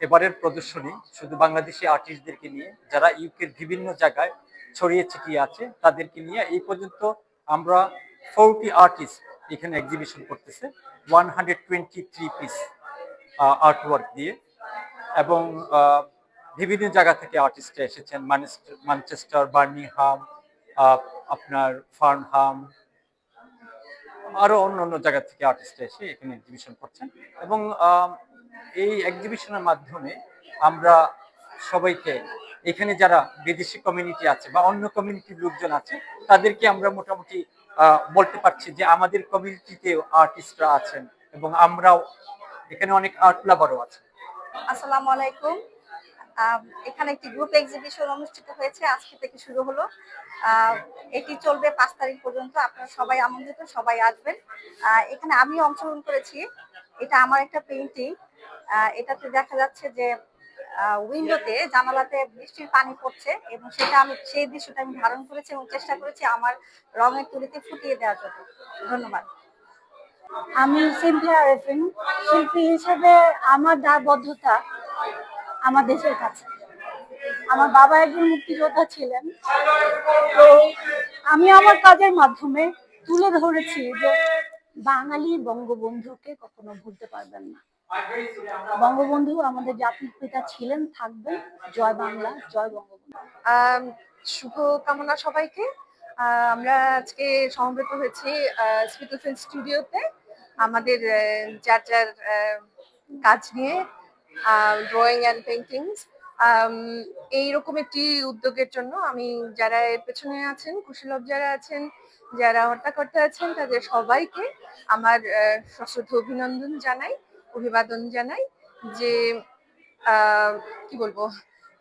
এবারের প্রদর্শনী শুধু বাংলাদেশি আর্টিস্টদেরকে নিয়ে যারা ইউকের বিভিন্ন জায়গায় ছড়িয়ে ছিটিয়ে আছে তাদেরকে নিয়ে এই পর্যন্ত আমরা ফোরটি আর্টিস্ট এখানে এক্সিবিশন করতেছে one hundred twenty three piece art work দিয়ে। এবং বিভিন্ন জায়গা থেকে আর্টিস্টরা এসেছেন বার্মিংহাম আহ, আপনার ফার্নহাম আরও অন্য অন্য জায়গা থেকে আর্টিস্ট এসে এখানে এক্সিবিশন করছেন। এবং এই এক্সিবিশনের মাধ্যমে আমরা সবাইকে, এখানে যারা বিদেশি কমিউনিটি আছে বা অন্য কমিউনিটির লোকজন আছে, তাদেরকে আমরা মোটামুটি বলতে পারছি যে আমাদের কমিউনিটিতেও আর্টিস্টরা আছেন এবং আমরাও এখানে অনেক আর্ট লাভারও আছে। আসসালামু আলাইকুম। এখানে একটি গ্রুপ এক্সিবিশন অনুষ্ঠিত হয়েছে, আজকে থেকে শুরু হলো। এটি চলবে পাঁচ তারিখ পর্যন্ত, আপনারা সবাই আমন্ত্রিত, সবাই আসবেন। এখানে আমি অংশগ্রহণ করেছি। এটা আমার একটা পেইন্টিং এটাতে দেখা যাচ্ছে যে উইন্ডোতে জানালাতে বৃষ্টির পানি পড়ছে এবং সেটা আমি, সেই দৃশ্যটা আমি ধারণ করেছি এবং চেষ্টা করেছি আমার রঙের তুলিতে ফুটিয়ে দেওয়ার জন্য। ধন্যবাদ। আমি সিনথিয়া আরেফিন, শিল্পী হিসেবে আমার দায়বদ্ধতা আমার দেশের কাছে। আমার বাবা একজন মুক্তিযোদ্ধা ছিলেন। তো আমি আমার কাজের মাধ্যমে তুলে ধরেছি যে বাঙালি বঙ্গবন্ধুকে কখনো ভুলতে পারবেন না। বঙ্গবন্ধু আমাদের জাতির পিতা ছিলেন, থাকবেন। জয় বাংলা, জয় বঙ্গবন্ধু। শুভ কামনা সবাইকে। আমরা আজকে সমবেত হয়েছি ফিল্ম স্টুডিওতে আমাদের যার যার কাজ নিয়ে ড্রয়িং অ্যান্ড পেন্টিংস এইরকম একটি উদ্যোগের জন্য আমি যারা এর পেছনে আছেন কুশলভ যারা আছেন, যারা হর্তাকর্তা আছেন, তাদের সবাইকে আমার সশ্রদ্ধ অভিনন্দন জানাই। অভিবাদন জানাই যে কি বলব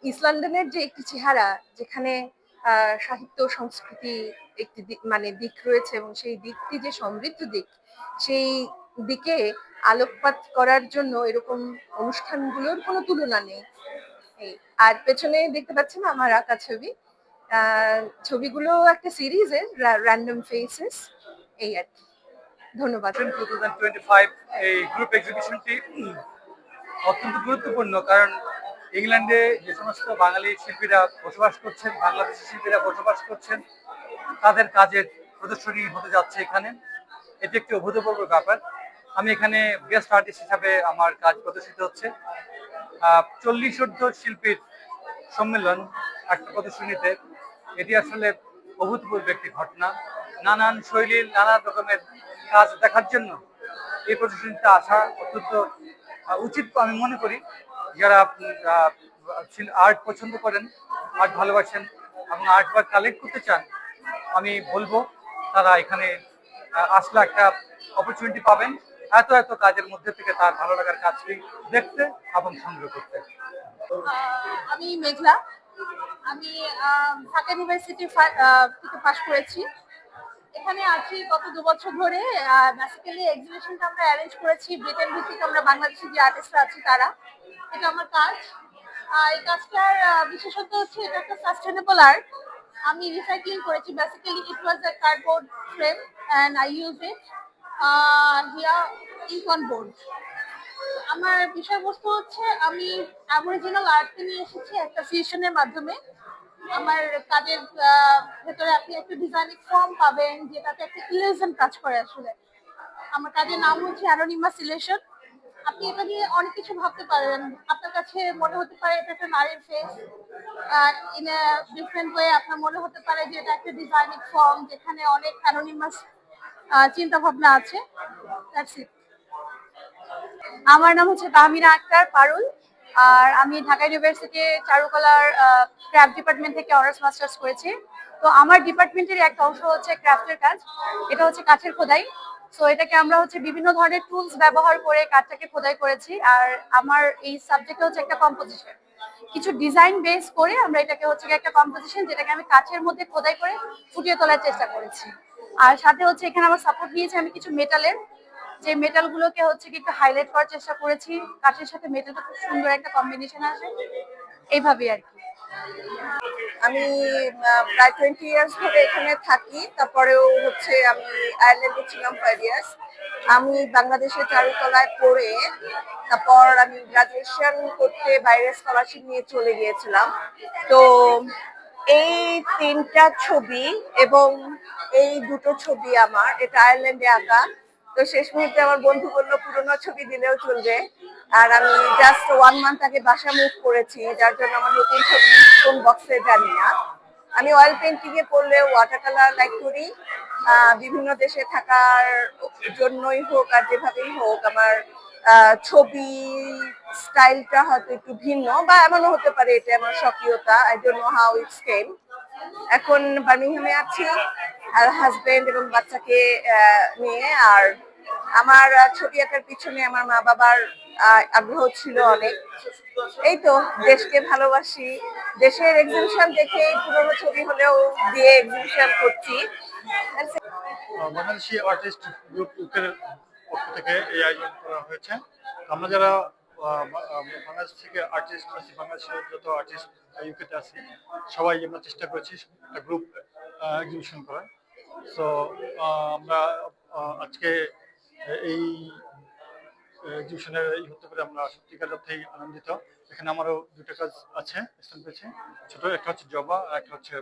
ইস্ট লন্ডনের যে একটি চেহারা, যেখানে সাহিত্য, সংস্কৃতি একটি মানে দিক রয়েছে এবং সেই দিকটি যে সমৃদ্ধ দিক, সেই দিকে আলোকপাত করার জন্য এরকম অনুষ্ঠানগুলোর কোনো তুলনা নেই। আর পেছনে দেখতে পাচ্ছেন আমার আঁকা ছবি। ছবিগুলো একটা সিরিজের র্যান্ডম ফেসেস এই আর কি। ধন্যবাদ। টু থাউজেন্ড ফাইভ এই গ্রুপ এক্সিবিশনটি অত্যন্ত গুরুত্বপূর্ণ কারণ ইংল্যান্ডে যে সমস্ত বাঙালি শিল্পীরা বসবাস করছেন, বাংলাদেশি শিল্পীরা বসবাস করছেন, তাদের কাজের প্রদর্শনী হতে যাচ্ছে এখানে। এটি একটি অভূতপূর্ব ব্যাপার। আমি এখানে গেস্ট আর্টিস্ট হিসাবে আমার কাজ প্রদর্শিত হচ্ছে। চল্লিশ ঊর্ধ্ব শিল্পীর সম্মেলন একটা প্রদর্শনীতে। এটি আসলে অভূতপূর্ব একটি ঘটনা। নানান শৈলীর, নানান রকমের কাজ দেখার জন্য এই প্রদর্শনীতে আসা অত্যন্ত উচিত আমি মনে করি। যারা আর্ট পছন্দ করেন আর্ট ভালোবাসেন এবং আর্ট বা কালেক্ট করতে চান, আমি বলব তারা এখানে আসলে একটা অপরচুনিটি পাবেন। এত এত কাজের মধ্যে থেকে তার ভালো লাগার কাজটি দেখতে এবং সংগ্রহ করতে। আমি মেঘলা। আমি ঢাকা ইউনিভার্সিটি থেকে পাশ করেছি। এখানে আছি গত দু বছর ধরে বেসিক্যালি এক্সিবিশনটা আমরা অ্যারেঞ্জ করেছি। ব্রিটেন ভিত্তিক আমরা বাংলাদেশি যে আর্টিস্টরা আছি তারা। এটা আমার কাজ। এই কাজটার আহ, বিশেষত্ব হচ্ছে এটা একটা সাস্টেনেবল আর্ট আমি রিসাইক্লিং করেছি। Basically it was a cardboard frame and I use it here ink on board আমার বিষয়বস্তু হচ্ছে আমি অ্যাবরিজিনাল আর্টকে নিয়ে এসেছি একটা ফিউশনের মাধ্যমে। আমার কাজের ভেতরে আপনি একটা ডিজাইনিং ফর্ম পাবেন যেটাতে একটা ইলেশন কাজ করে আসলে। আমার কাজের নাম হচ্ছে অ্যানোনিমাস ইলেশন আপনি এটা নিয়ে অনেক কিছু ভাবতে পারেন আপনার কাছে মনে হতে পারে এটা একটা নারীর ফেস ইন ডিফারেন্ট ওয়ে আপনার মনে হতে পারে যে এটা একটা ডিজাইনিং ফর্ম যেখানে অনেক অ্যানোনিমাস চিন্তা ভাবনা আছে। দ্যাটস ইট আমার নাম হচ্ছে তাহমিনা আক্তার পারুল। আর আমি ঢাকা ইউনিভার্সিটি চারুকলার ক্রাফট ডিপার্টমেন্ট থেকে অনার্স মাস্টার্স করেছি। তো আমার ডিপার্টমেন্টের একটা অংশ হচ্ছে ক্রাফটের কাজ। এটা হচ্ছে কাঠের খোদাই। সো এটাকে আমরা হচ্ছে বিভিন্ন ধরনের টুলস ব্যবহার করে কাঠটাকে খোদাই করেছি। আর আমার এই সাবজেক্ট হচ্ছে একটা কম্পোজিশন কিছু ডিজাইন বেস করে আমরা এটাকে হচ্ছে একটা কম্পোজিশন যেটাকে আমি কাঠের মধ্যে খোদাই করে ফুটিয়ে তোলার চেষ্টা করেছি। আর সাথে হচ্ছে এখানে আমার সাপোর্ট নিয়েছি আমি কিছু মেটালের যে মেটাল গুলোকে হচ্ছে কি একটু হাইলাইট করার চেষ্টা করেছি, কাঠের সাথে মেটালটা খুব সুন্দর একটা কম্বিনেশন আসে এইভাবে আর কি। আমি প্রায় টোয়েন্টি ইয়ার্স ধরে এখানে থাকি, তারপরেও হচ্ছে আমি আয়ারল্যান্ডে ছিলাম ফাইভ ইয়ার্স আমি বাংলাদেশে চারুকলায় পড়ে, তারপর আমি গ্রাজুয়েশন করতে বাইরে স্কলারশিপ নিয়ে চলে গিয়েছিলাম। তো এই তিনটা ছবি এবং এই দুটো ছবি আমার, এটা আয়ারল্যান্ডে আঁকা। তো শেষ মুহূর্তে আমার বন্ধু বলল, পুরোনো ছবি দিলেও চলবে। আর আমি জাস্ট ওয়ান মান্থ আগে বাসা মুভ করেছি, যার জন্য আমার নতুন ছবি কোন বক্সে জানি না। আমি অয়েল পেন্টিং এ পড়লে ওয়াটার কালার লাইক করি বিভিন্ন দেশে থাকার জন্যই হোক আর যেভাবেই হোক, আমার ছবি স্টাইলটা হয়তো একটু ভিন্ন বা এমনও হতে পারে, এটা আমার স্বকীয়তা। I don't know how it's came এখন বার্মিংহামে আছি। আর হাজবেন্ড এবং বাচ্চাকে নিয়ে আর আমার ছবি আঁকার পিছনে আমার মা বাবার আগ্রহ ছিল অনেক। এই তো, দেশকে ভালোবাসি। দেশের এক্সিবিশন দেখে পুরোনো ছবি হলেও দিয়ে এক্সিবিশন করছি। বাংলাদেশি আর্টিস্ট গ্রুপ ইউকের পক্ষ থেকে এই আয়োজন করা হয়েছে। আমরা যারা বাংলাদেশ থেকে আর্টিস্ট আছি, বাংলাদেশের যত আর্টিস্ট ইউকেতে আছি সবাই আমরা চেষ্টা করেছি একটা গ্রুপ এক্সিবিশন করার। সো আমরা আজকে এই এক্সিবিশনের এই হতে পারে আমরা সত্যিকার অর্থেই আনন্দিত। এখানে আমারও দুটো কাজ আছে, স্থান পেয়েছে। ছোট একটা হচ্ছে জবা, আর একটা হচ্ছে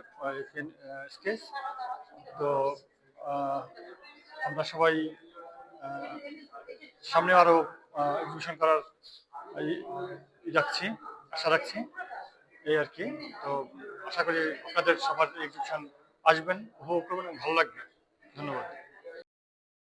স্কেচ তো আমরা সবাই সামনে আরও এক্সিবিশন করার রাখছি, আশা রাখছি, এই আর কি। তো, আশা করি আপনাদের সবার এক্সিবিশন আসবেন উপভোগ করবেন ভালো লাগবে। ধন্যবাদ।